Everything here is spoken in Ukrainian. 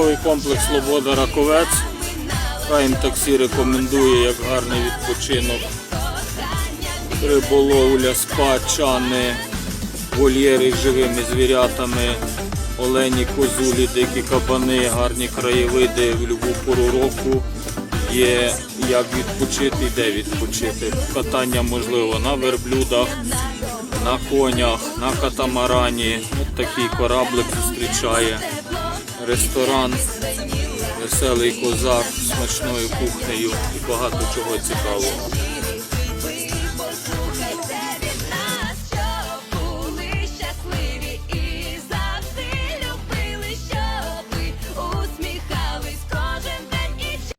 Торговий комплекс Слобода Раковець. Прайм таксі рекомендує як гарний відпочинок. Риболовля, спа, чани, вольєри з живими звірятами, олені, козулі, дикі кабани, гарні краєвиди в любу пору року. Є як відпочити де відпочити. Катання можливо на верблюдах, на конях, на катамарані. От такий кораблик зустрічає. Ресторан, веселий козак з смачною кухнею і багато чого цікавого.